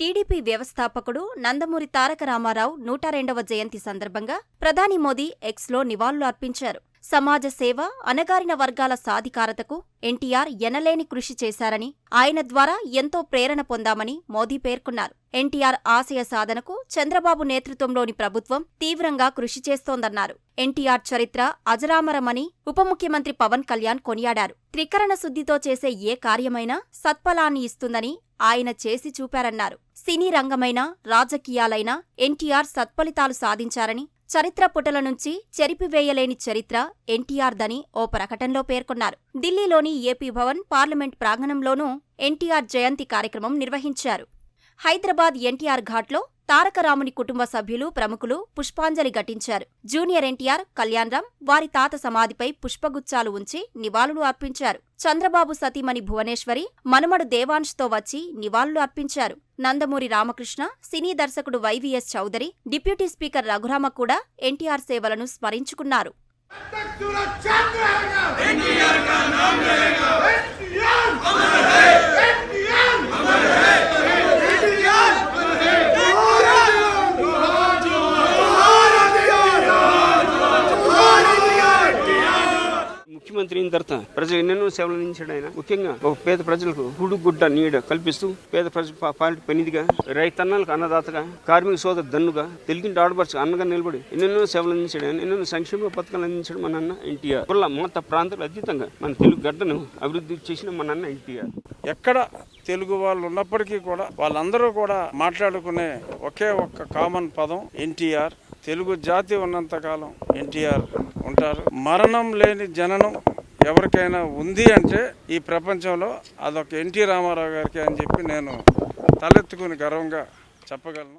TDP వ్యవస్థాపకుడు నందమూరి తారక రామారావు నూట రెండవ జయంతి సందర్భంగా ప్రధాని మోదీ ఎక్స్లో నివాళులు అర్పించారు సమాజ సేవ అణగారిన వర్గాల సాధికారతకు ఎన్టీఆర్ ఎనలేని కృషి చేశారని ఆయన ద్వారా ఎంతో ప్రేరణ పొందామని మోదీ పేర్కొన్నారు. ఎన్టీఆర్ ఆశయ సాధనకు చంద్రబాబు నేతృత్వంలోని ప్రభుత్వం తీవ్రంగా కృషి చేస్తోందన్నారు. ఎన్టీఆర్ చరిత్ర అజరామరమని ఉప ముఖ్యమంత్రి పవన్ కళ్యాణ్ కొనియాడారు. త్రికరణ శుద్ధితో చేసే ఏ కార్యమైనా సత్ఫలాన్ని ఇస్తుందని ఆయన చేసి చూపారన్నారు. సినీ రంగమైనా రాజకీయాలైనా ఎన్టీఆర్ సత్ఫలితాలు సాధించారని చరిత్ర పుటల నుంచి చెరిపివేయలేని చరిత్ర ఎన్టీఆర్దని ఓ ప్రకటనలో పేర్కొన్నారు. ఢిల్లీలోని ఏపీ భవన్ పార్లమెంట్ ప్రాంగణంలోనూ ఎన్టీఆర్ జయంతి కార్యక్రమం నిర్వహించారు. హైదరాబాద్ ఎన్టీఆర్ ఘాట్లో తారకరాముని కుటుంబ సభ్యులు ప్రముఖులు పుష్పాంజలి ఘటించారు. జూనియర్ ఎన్టీఆర్ కళ్యాణరామ్ వారి తాత సమాధిపై పుష్పగుచ్చాలు ఉంచి నివాళులు అర్పించారు. చంద్రబాబు సతీమణి భువనేశ్వరి మనుమడు దేవాంష్తో వచ్చి నివాళులు అర్పించారు. నందమూరి రామకృష్ణ సినీ దర్శకుడు వైవీఎస్ చౌదరి డిప్యూటీ స్పీకర్ రఘురామ కూడా ఎన్టీఆర్ సేవలను స్మరించుకున్నారు. ఎన్టీఆర్ ముఖ్యమంత్రి అయిన తర్వాత ప్రజలు ఎన్నెన్నో సేవలు అందించాడు ఆయన. ముఖ్యంగా ఒక పేద ప్రజలకు గుడు గుడ్డ నీడ కల్పిస్తూ పేద ప్రజల పా- పాలిట పెనిదిగా రైతన్నాలకు అన్నదాతగా కార్మిక సోదరు దన్నుగా తెలుగింటి ఆడపడుచు అన్నగా నిలబడి ఎన్నెన్నో సేవలు అందించాడు ఆయన. ఎన్నెన్నో సంక్షేమ పథకాలు అందించాడు మన అన్న ఎన్టీఆర్. కుల మత ప్రాంతాలు అతీతంగా మన తెలుగు గడ్డను అభివృద్ధి చేసిన మన అన్న ఎన్టీఆర్. ఎక్కడ తెలుగు వాళ్ళు ఉన్నప్పటికీ కూడా వాళ్ళందరూ కూడా మాట్లాడుకునే ఒకే ఒక్క కామన్ పదం ఎన్టీఆర్. తెలుగు జాతి ఉన్నంతకాలం ఎన్టీఆర్ ఉంటారు. మరణం లేని జననం ఎవరికైనా ఉంది అంటే ఈ ప్రపంచంలో అదొక ఎన్టీ రామారావు గారికి అని చెప్పి నేను తలెత్తుకుని గర్వంగా చెప్పగలను.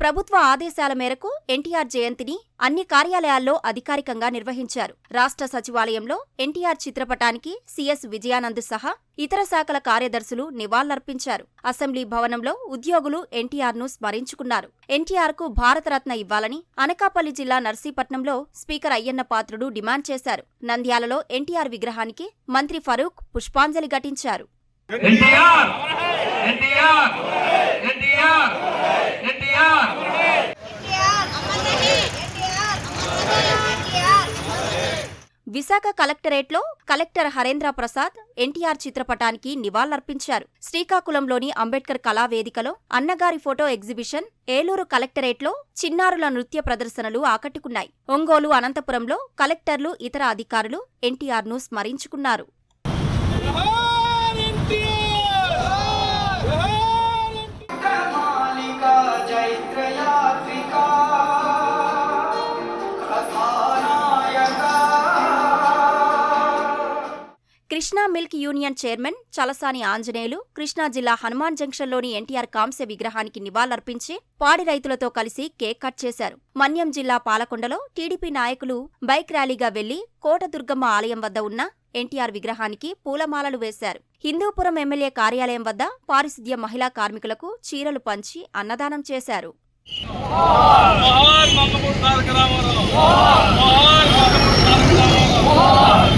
ప్రభుత్వ ఆదేశాల మేరకు ఎన్టీఆర్ జయంతిని అన్ని కార్యాలయాల్లో అధికారికంగా నిర్వహించారు. రాష్ట్ర సచివాలయంలో ఎన్టీఆర్ చిత్రపటానికి సీఎస్ విజయానంద్ సహా ఇతర శాఖల కార్యదర్శులు నివాళులర్పించారు. అసెంబ్లీ భవనంలో ఉద్యోగులు ఎన్టీఆర్ను స్మరించుకున్నారు. ఎన్టీఆర్కు భారతరత్న ఇవ్వాలని అనకాపల్లి జిల్లా నర్సీపట్నంలో స్పీకర్ అయ్యన్న పాత్రుడు డిమాండ్ చేశారు. నంద్యాలలో ఎన్టీఆర్ విగ్రహానికి మంత్రి ఫరూక్ పుష్పాంజలి ఘటించారు ఎన్టీఆర్ ఎన్టీఆర్ ఎన్టీఆర్ ఎన్టీఆర్ ఎన్టీఆర్ అమర్దనే ఎన్టీఆర్ అమర్దనే ఎన్టీఆర్ విశాఖ కలెక్టరేట్లో కలెక్టర్ హరేంద్ర ప్రసాద్ ఎన్టీఆర్ చిత్రపటానికి నివాళులర్పించారు. శ్రీకాకుళంలోని అంబేద్కర్ కళావేదికలో అన్నగారి ఫోటో ఎగ్జిబిషన్ ఏలూరు కలెక్టరేట్లో చిన్నారుల నృత్య ప్రదర్శనలు ఆకట్టుకున్నాయి. ఒంగోలు అనంతపురంలో కలెక్టర్లు ఇతర అధికారులు ఎన్టీఆర్ను స్మరించుకున్నారు. Krishna milk union chairman Chalasani Anjaneyulu Krishna జిల్లా హనుమాన్ జంక్షన్లోని ఎన్టీఆర్ కాంస్య విగ్రహానికి నివాళులర్పించి పాడి రైతులతో కలిసి కేక్ కట్ చేశారు మన్యం జిల్లా పాలకొండలో టీడీపీ నాయకులు బైక్ ర్యాలీగా వెళ్ళి కోటదుర్గమ్మ ఆలయం వద్ద ఉన్న ఎన్టీఆర్ విగ్రహానికి పూలమాలలు వేశారు హిందూపురం ఎమ్మెల్యే కార్యాలయం వద్ద పారిశుద్ధ్య మహిళా కార్మికులకు చీరలు పంచి అన్నదానం చేశారు మహాన్ మహాన్